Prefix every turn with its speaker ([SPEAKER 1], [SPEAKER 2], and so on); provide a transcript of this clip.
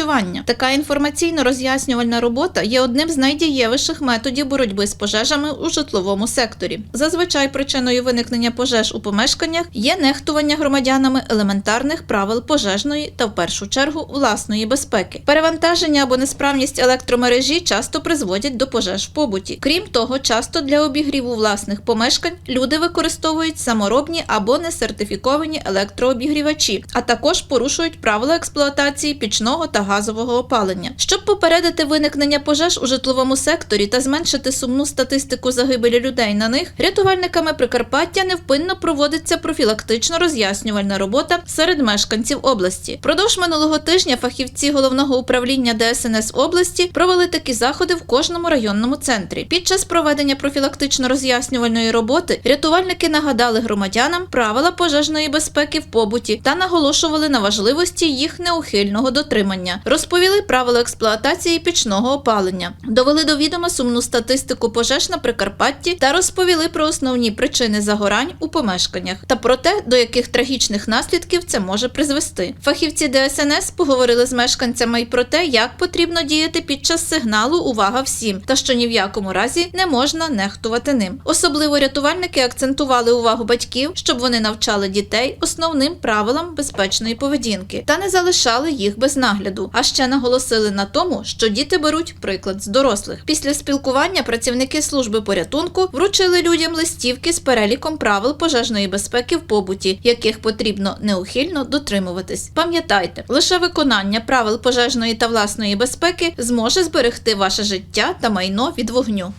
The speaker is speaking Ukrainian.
[SPEAKER 1] напрацювання. Така інформаційно-роз'яснювальна робота є одним з найдієвіших методів боротьби з пожежами у житловому секторі. Зазвичай причиною виникнення пожеж у помешканнях є нехтування громадянами елементарних правил пожежної та в першу чергу власної безпеки. Перевантаження або несправність електромережі часто призводять до пожеж в побуті. Крім того, часто для обігріву власних помешкань люди використовують саморобні або несертифіковані електрообігрівачі, а також порушують правила експлуатації пічного та газового опалення. Щоб попередити виникнення пожеж у житловому секторі та зменшити сумну статистику загибелі людей на них, рятувальниками Прикарпаття невпинно проводиться профілактично роз'яснювальна робота серед мешканців області. Продовж минулого тижня фахівці головного управління ДСНС області провели такі заходи в кожному районному центрі. Під час проведення профілактично роз'яснювальної роботи рятувальники нагадали громадянам правила пожежної безпеки в побуті та наголошували на важливості їх неухильного дотримання. Розповіли правила експлуатації пічного опалення, довели до відома сумну статистику пожеж на Прикарпатті та розповіли про основні причини загорань у помешканнях та про те, до яких трагічних наслідків це може призвести. Фахівці ДСНС поговорили з мешканцями й про те, як потрібно діяти під час сигналу Увага всім та що ні в якому разі не можна нехтувати ним. Особливо рятувальники акцентували увагу батьків, щоб вони навчали дітей основним правилам безпечної поведінки та не залишали їх без нагляду. А ще наголосили на тому, що діти беруть приклад з дорослих. Після спілкування працівники служби порятунку вручили людям листівки з переліком правил пожежної безпеки в побуті, яких потрібно неухильно дотримуватись. Пам'ятайте, лише виконання правил пожежної та власної безпеки зможе зберегти ваше життя та майно від вогню.